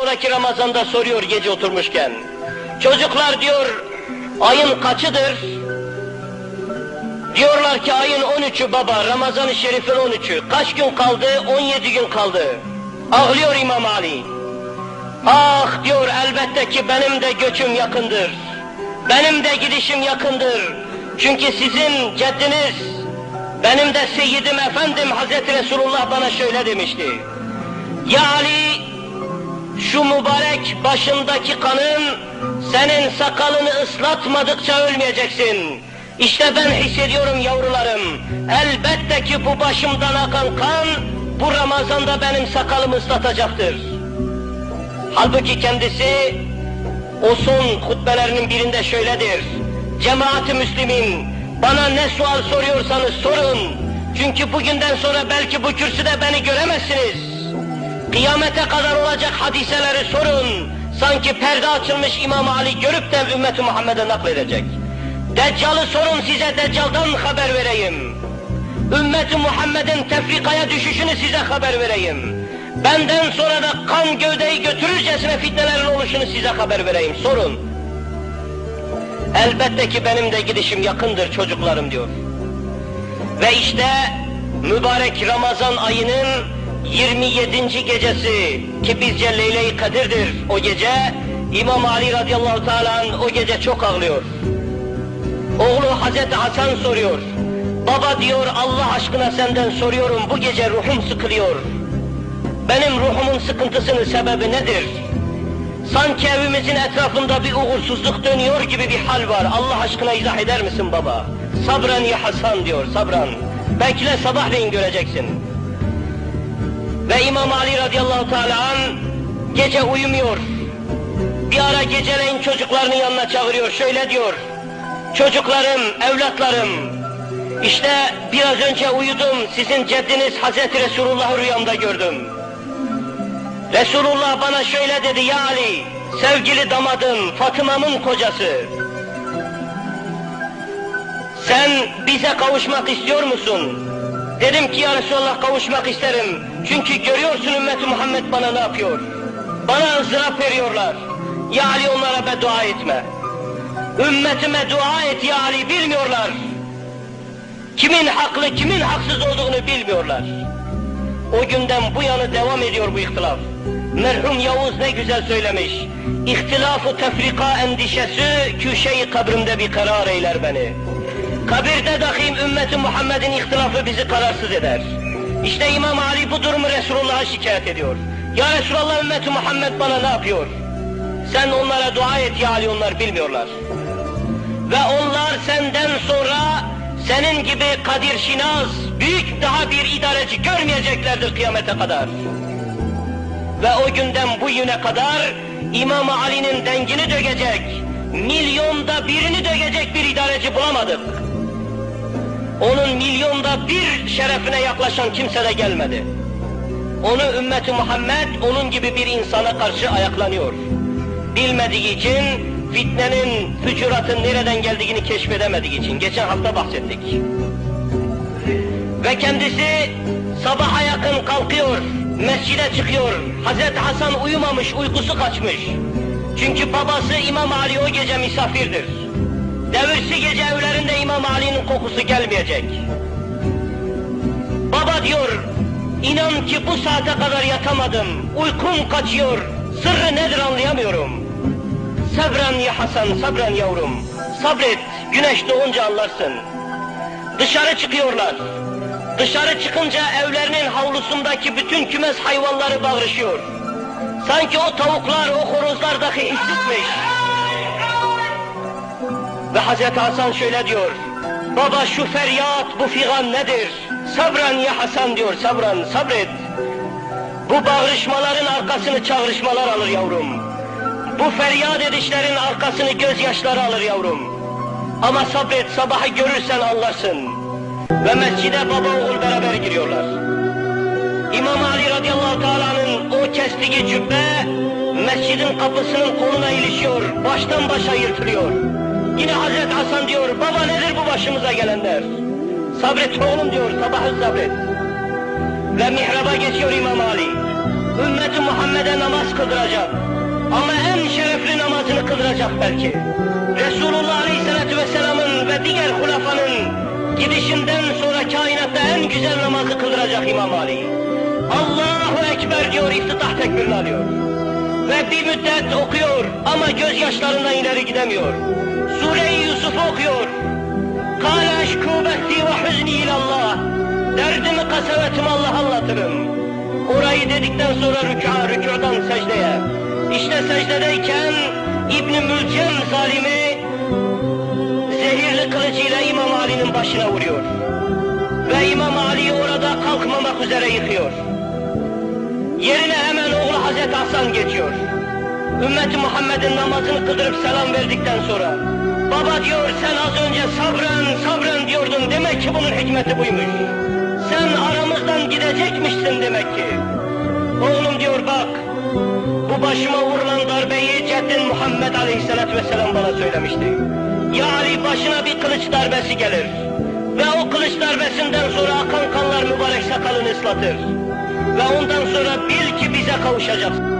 Sonraki Ramazan'da soruyor gece oturmuşken. Çocuklar diyor ayın kaçıdır? Diyorlar ki ayın 13'ü baba Ramazan-ı Şerif'in 13'ü. Kaç gün kaldı? 17 gün kaldı. Ağlıyor İmam Ali. Ah diyor elbette ki benim de göçüm yakındır. Benim de gidişim yakındır. Çünkü sizin ceddiniz, benim de seyyidim efendim Hazreti Resulullah bana şöyle demişti. Ya Ali şu mübarek başındaki kanın senin sakalını ıslatmadıkça ölmeyeceksin. İşte ben hissediyorum yavrularım. Elbette ki bu başımdan akan kan bu Ramazan'da benim sakalımı ıslatacaktır. Halbuki kendisi o son hutbelerinin birinde şöyledir. Cemaat-i Müslimin bana ne sual soruyorsanız sorun. Çünkü bugünden sonra belki bu kürsüde beni göremezsiniz. Kıyamete kadar olacak hadiseleri sorun. Sanki perde açılmış İmam Ali görüp de ümmeti Muhammed'e nakledecek. Deccal'ı sorun size Deccal'dan haber vereyim. Ümmeti Muhammed'in tefrikaya düşüşünü size haber vereyim. Benden sonra da kan gövdeyi götürürcesine fitnelerin oluşunu size haber vereyim. Sorun. Elbette ki benim de gidişim yakındır çocuklarım diyor. Ve işte mübarek Ramazan ayının 27. gecesi ki bizce Leyle-i Kadir'dir o gece. İmam Ali radıyallahu teala o gece çok ağlıyor. Oğlu Hazreti Hasan soruyor. Baba diyor Allah aşkına senden soruyorum bu gece ruhum sıkılıyor. Benim ruhumun sıkıntısının sebebi nedir? Sanki evimizin etrafında bir uğursuzluk dönüyor gibi bir hal var. Allah aşkına izah eder misin baba? Sabran ya Hasan diyor, sabran. Bekle sabahleyin göreceksin. Ve İmam Ali radıyallahu teala gece uyumuyor. Bir ara geceleyin çocuklarını yanına çağırıyor, şöyle diyor. Çocuklarım, evlatlarım, işte biraz önce uyudum, sizin ceddiniz Hazreti Resulullah'ı rüyamda gördüm. Resulullah bana şöyle dedi, ya Ali, sevgili damadım, Fatıma'mın kocası. Sen bize kavuşmak istiyor musun? Dedim ki ya Resulallah kavuşmak isterim. Çünkü görüyorsun ümmeti Muhammed bana ne yapıyor? Bana ızdırap veriyorlar. Ya Ali onlara beddua etme. Ümmetime dua et ya Ali bilmiyorlar. Kimin haklı kimin haksız olduğunu bilmiyorlar. O günden bu yana devam ediyor bu ihtilaf. Merhum Yavuz ne güzel söylemiş. İhtilafı tefrika endişesi köşeyi kabrimde bir karar eyler beni. Kabirde dahi ümmeti Muhammed'in ihtilafı bizi kararsız eder. İşte İmam Ali bu durumu Resulullah'a şikayet ediyor. Ya Resulallah ümmeti Muhammed bana ne yapıyor? Sen onlara dua et ya Ali onlar bilmiyorlar. Ve onlar senden sonra senin gibi Kadir Şinaz, büyük daha bir idareci görmeyeceklerdir kıyamete kadar. Ve o günden bu güne kadar İmam Ali'nin dengini dökecek, milyonda birini dökecek bir idareci bulamadık. Onun milyonda bir şerefine yaklaşan kimse de gelmedi. Onu ümmeti Muhammed onun gibi bir insana karşı ayaklanıyor. Bilmediği için fitnenin, fücuratın nereden geldiğini keşfedemediği için geçen hafta bahsettik. Ve kendisi sabaha yakın kalkıyor, mescide çıkıyor. Hazreti Hasan uyumamış, uykusu kaçmış. Çünkü babası İmam Ali o gece misafirdir. Devirsi gece evlerinde İmam Ali'nin kokusu gelmeyecek. Baba diyor, inan ki bu saate kadar yatamadım. Uykum kaçıyor. Sırrı nedir anlayamıyorum. Sabran ya Hasan, sabran yavrum. Sabret, güneş doğunca anlarsın. Dışarı çıkıyorlar. Dışarı çıkınca evlerinin havlusundaki bütün kümes hayvanları bağırışıyor. Sanki o tavuklar, o horozlar dahi işitmiş. Hazreti Hasan şöyle diyor. Baba şu feryat, bu figan nedir? Sabran ya Hasan diyor, sabran, sabret. Bu bağırışmaların arkasını çağrışmalar alır yavrum. Bu feryat edişlerin arkasını gözyaşları alır yavrum. Ama sabret, sabahı görürsen anlarsın. Ve mescide baba oğul beraber giriyorlar. İmam Ali radıyallahu teala'nın o kestiği cübbe mescidin kapısının koluna ilişiyor, baştan başa yırtılıyor. Yine Hazreti Hasan diyor, baba nedir bu başımıza gelenler? Sabret oğlum diyor, sabahı sabret. Ve mihraba geçiyor İmam Ali. ümmeti Muhammed'e namaz kıldıracak. Ama en şerefli namazını kıldıracak belki. Resulullah Aleyhisselatü Vesselam'ın ve diğer hulafanın gidişinden sonra kainatta en güzel namazı kıldıracak İmam Ali. Allahu Ekber diyor, iftitah tekbirini alıyor. Ve bir müddet okuyor ama gözyaşlarından ileri gidemiyor. Sure-i Yusuf'u okuyor. Kâle eşkûbetti ve hüzni ilallah. Derdimi kasavetimi Allah anlatırım. Orayı dedikten sonra rükûa, rükûdan secdeye. İşte secdedeyken İbn-i Mülcem zalimi zehirli kılıcıyla İmam Ali'nin başına vuruyor. Ve İmam Ali orada kalkmamak üzere yıkıyor. Yerine hemen oğlu Hazreti Hasan geçiyor. Ümmeti Muhammed'in namazını kıldırıp selam verdikten sonra Baba diyor sen az önce sabren sabren diyordun demek ki bunun hikmeti buymuş. Sen aramızdan gidecekmişsin demek ki. Oğlum diyor bak bu başıma vurulan darbeyi ceddin Muhammed Aleyhisselatü Vesselam bana söylemişti. Ya Ali başına bir kılıç darbesi gelir. Ve o kılıç darbesinden sonra akan kanlar mübarek sakalını ıslatır. Ve ondan sonra bil ki bize kavuşacaksın.